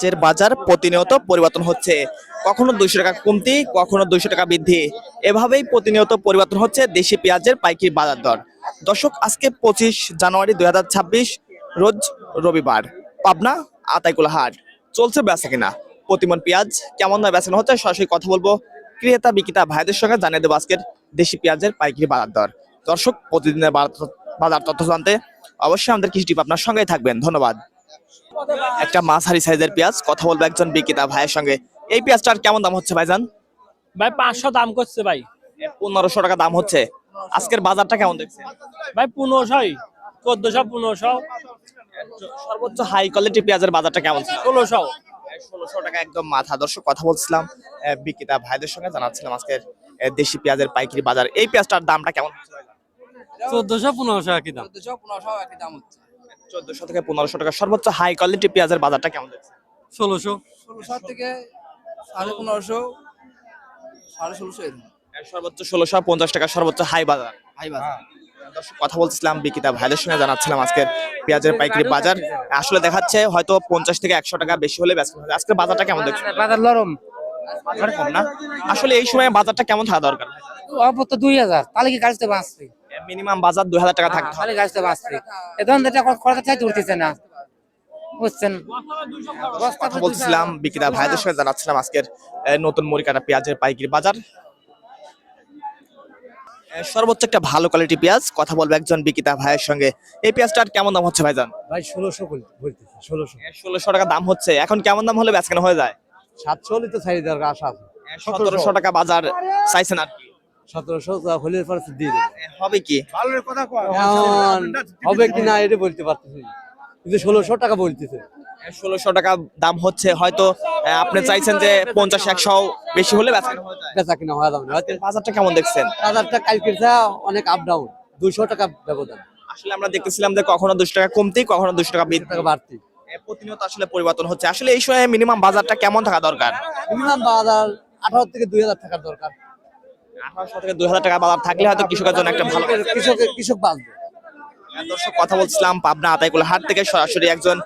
পেঁয়াজের বাজার প্রতিনিয়ত পরিবর্তন হচ্ছে। কখনো দুইশো টাকা কমতি, কখনো দুইশো টাকা বৃদ্ধি। এভাবেই প্রতিনিয়ত পরিবর্তন হচ্ছে দেশি পেঁয়াজের পাইকারি বাজার দর। দর্শক, আজকে পঁচিশ জানুয়ারি দুই ছাব্বিশ, রোজ রবিবার। পাবনা, আতাইকুলা হাট। চলছে বেচা কিনা। প্রতিমন পেঁয়াজ কেমন দামে বেচানো হচ্ছে সরাসরি কথা বলব ক্রেতা, বিক্রেতা ভাইদের সঙ্গে জানিয়ে দেবো আজকের দেশি পেঁয়াজের পাইকারি বাজার দর। দর্শক, প্রতিদিনের বাজার তথ্য জানতে অবশ্যই আমাদের কৃষি টিপ আপনার সঙ্গেই থাকবেন। ধন্যবাদ। একটা মাঝারি সাইজের পেঁয়াজ কথা বলব একজন বিক্রেতা ভাইয়ের সঙ্গে। এই পেঁয়াজটার কেমন দাম হচ্ছে ভাইজান? ভাই পাঁচশো দাম করছে ভাই। পনেরোশো টাকা দাম হচ্ছে। আজকের বাজারটা কেমন দেখছেন? ভাই পনেরোশোই। চোদ্দশো পনেরোশো। সর্বোচ্চ হাই কোয়ালিটি পেঁয়াজের বাজারটা কেমন ছিল? ষোলোশো। ষোলোশো টাকা একদম মাথা দর্শক কথা বলছিলাম। বিক্রেতা ভাইদের সঙ্গে জানাচ্ছিলাম আজকের দেশি পেঁয়াজের পাইকারি বাজার। এই পেঁয়াজটার দামটা কেমন হচ্ছে চোদ্দশো পনেরোশো একই দাম। চোদ্দশো পনেরোশো একই দাম হচ্ছে। চোদ্দশো থেকে পনেরোশো টাকা। সর্বোচ্চ হাই কোয়ালিটি পেঁয়াজের বাজারটা কেমন দেখছেন? ষোলোশো। ষোলোশো থেকে সাড়ে পনেরোশো সাড়ে ষোলোশো সর্বোচ্চ ষোলোশো পঞ্চাশ টাকা সর্বোচ্চ হাই বাজার। হাই বাজার। দর্শক কথা বলছিলাম বিকিতা ভাইদের সঙ্গে জানাচ্ছিলাম আজকের পেঁয়াজের পাইকারি বাজার। আসলে দেখাচ্ছে হয়তো পঞ্চাশ থেকে একশো টাকা বেশি হলে ব্যস্ত হবে আজকের বাজারটা কেমন দেখছেন? বাজার নরম। বাজার কম না? আসলে এই সময় বাজারটা কেমন থাকা দরকার? অল্প তো দুই হাজার। তাহলে কি গাড়িতে বাঁচবে? মিনিমাম বাজার দুই হাজার টাকা থাকতে হবে। তাহলে গাড়িতে বাঁচবে এ এটা খরচা চাইতে উঠতেছে না। বুঝছেন? কথা বলছিলাম বিকিতা ভাইদের সঙ্গে জানাচ্ছিলাম আজকের নতুন পেঁয়াজের পাইকারি বাজার। সর্বোচ্চ একটা ভালো কোয়ালিটি পেঁয়াজ কথা বলব একজন বিকিতা ভাইয়ের সঙ্গে। এই পেঁয়াজটার কেমন দাম হচ্ছে ভাইজান? ভাই ষোলোশো বলতেছে ষোলোশো। ষোলোশো টাকা দাম হচ্ছে। এখন কেমন দাম হলে বেচকেনা হয়ে যায়? সাতশো হলে তো দরকার আশা সতেরোশো টাকা বাজার চাইছেন আর কি। সতেরোশো হলে পরে দিয়ে দেবে। হবে কি? এখন হবে কি না এটা বলতে পারতেছি কিন্তু ষোলোশো টাকা বলতেছে। ষোলোশো টাকা দাম হচ্ছে হয়তো আপনি চাইছেন যে পঞ্চাশ একশো বেশি হলে বেচকেনা যায়। বেচা কিনা হওয়া যাবে বাজারটা কেমন দেখছেন? বাজারটা কালকের যা অনেক আপ ডাউন দুইশো টাকা ব্যবধান। আসলে আমরা দেখতেছিলাম যে কখনো দুশো টাকা কমতি কখনো দুশো টাকা টাকা বাড়তি। প্রতিনিয়ত আসলে পরিবর্তন হচ্ছে। আসলে এই সময় মিনিমাম বাজারটা কেমন থাকা দরকার? মিনিমাম বাজার আঠারো থেকে দুই হাজার টাকার দরকার। আঠারোশো থেকে দুই হাজার টাকা বাজার থাকলে হয়তো কৃষকের জন্য একটা ভালো কৃষক কৃষক বাঁচবে। দর্শক কথা বলছিলাম পাবনা আতাইকুলা হাট থেকে সরাসরি একজন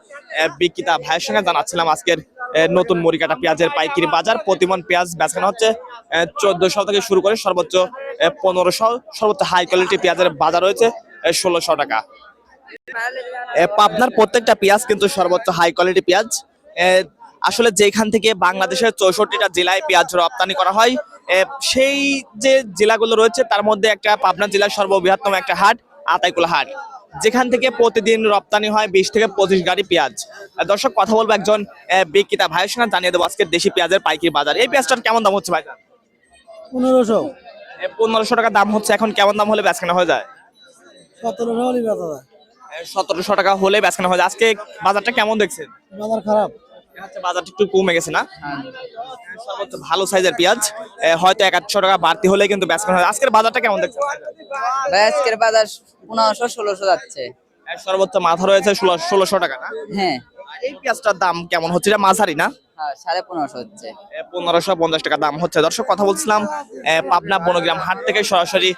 বিক্রেতা ভাইয়ের সঙ্গে জানাচ্ছিলাম আজকের নতুন মরিকাটা পেঁয়াজের পাইকারি বাজার। প্রতিমন পেঁয়াজ বেচানো হচ্ছে চোদ্দশো থেকে শুরু করে সর্বোচ্চ পনেরোশো সর্বোচ্চ হাই কোয়ালিটি পেঁয়াজের বাজার রয়েছে ষোলোশো টাকা। পাবনার প্রত্যেকটা পেঁয়াজ কিন্তু সর্বোচ্চ হাই কোয়ালিটি পেঁয়াজ আসলে যেখান থেকে বাংলাদেশের চৌষট্টিটা জেলায় পেঁয়াজ রপ্তানি করা হয় সেই যে জেলাগুলো রয়েছে তার মধ্যে একটা পাবনা জেলার সর্ববৃহত্তম একটা হাট আতাইকুলা হাট। যেখান থেকে প্রতিদিন রপ্তানি হয় বিশ থেকে পঁচিশ গাড়ি পেঁয়াজ। দর্শক কথা বলব একজন বিক্রেতা ভাইয়ের সঙ্গে জানিয়ে দেবো আজকের দেশি পেঁয়াজের পাইকারি বাজার। এই পেঁয়াজটার কেমন দাম হচ্ছে ভাই? পনেরোশো। পনেরোশো টাকা দাম হচ্ছে এখন কেমন দাম হলে বেচকেনা হয়ে যায়? সতেরোশো সতেরোশো টাকা হলে বেচকেনা হয়ে যায়। আজকে বাজারটা কেমন দেখছেন? বাজার খারাপ। আচ্ছা বাজারটা একটু কমে গেছে না? সর্বোচ্চ ভালো সাইজের পেঁয়াজ। হয়তো এক আটশো টাকা বাড়তি হলে কিন্তু বেচকেনা হয় আজকের বাজারটা কেমন দেখছেন? ভাই আজকের বাজার পনেরোশো ষোলোশো যাচ্ছে। সর্বোচ্চ মাথা রয়েছে ষোলোশো টাকা না? হ্যাঁ। এই পেঁয়াজটার দাম কেমন হচ্ছে? এটা মাঝারি না? হ্যাঁ সাড়ে পনেরোশো হচ্ছে। পনেরোশো পঞ্চাশ টাকা দাম হচ্ছে। দর্শক কথা বলছিলাম পাবনা বনগ্রাম হাট থেকে সরাসরি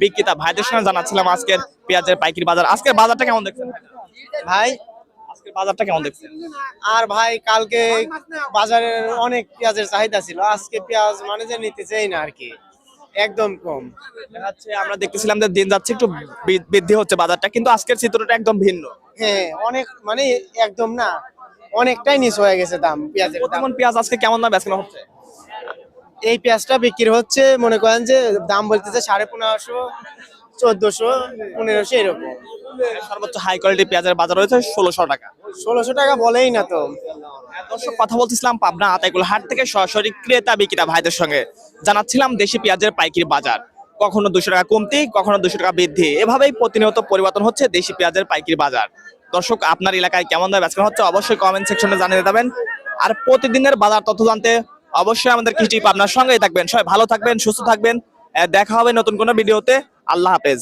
বিক্রেতা ভাইদের সঙ্গে জানাচ্ছিলাম আজকের পেঁয়াজের পাইকারি বাজার। আজকের বাজারটা কেমন দেখছেন ভাই বাজারটা কেমন দেখছেন? আর ভাই কালকে বাজারের অনেক পেঁয়াজের চাহিদা ছিল। আজকে পেঁয়াজ মানে যে নিতে চাই না আর কি একদম কম। যাচ্ছে আমরা দেখতেছিলাম যে দিন যাচ্ছে একটু বৃদ্ধি হচ্ছে বাজারটা কিন্তু আজকের চিত্রটা একদম ভিন্ন। হ্যাঁ অনেক মানে একদম না অনেকটাই নিচ হয়ে গেছে দাম পেঁয়াজের দাম। বর্তমান পেঁয়াজ আজকে কেমন দাম বেচকেনা হচ্ছে? এই পেঁয়াজটা বিক্রি হচ্ছে মনে করেন যে দাম বলতেছে সাড়ে পনেরোশো চোদ্দশো পনেরোশো এরকম। সর্বোচ্চ হাই কোয়ালিটি পেঁয়াজের বাজার রয়েছে ষোলোশো টাকা। ষোলোশো টাকা বলেই না তো। দর্শক কথা বলছিলাম পাবনা আতাইকুল হাট থেকে সরাসরি ক্রেতা বিক্রেতা ভাইদের সঙ্গে। জানাচ্ছিলাম দেশি পেঁয়াজের পাইকারি বাজার। কখনো দুশো টাকা কমতি কখনো দুশো টাকা বৃদ্ধি। এভাবেই প্রতিনিয়ত পরিবর্তন হচ্ছে দেশি পেঁয়াজের পাইকারি বাজার। দর্শক আপনার এলাকায় কেমন দামে বেচকেনা হচ্ছে অবশ্যই কমেন্ট সেকশনে জানিয়ে দেবেন। আর প্রতিদিনের বাজার তথ্য জানতে অবশ্যই আমাদের কৃষি আপনার সঙ্গেই থাকবেন। সবাই ভালো থাকবেন সুস্থ থাকবেন। দেখা হবে নতুন কোনো ভিডিওতে আল্লাহ হাফেজ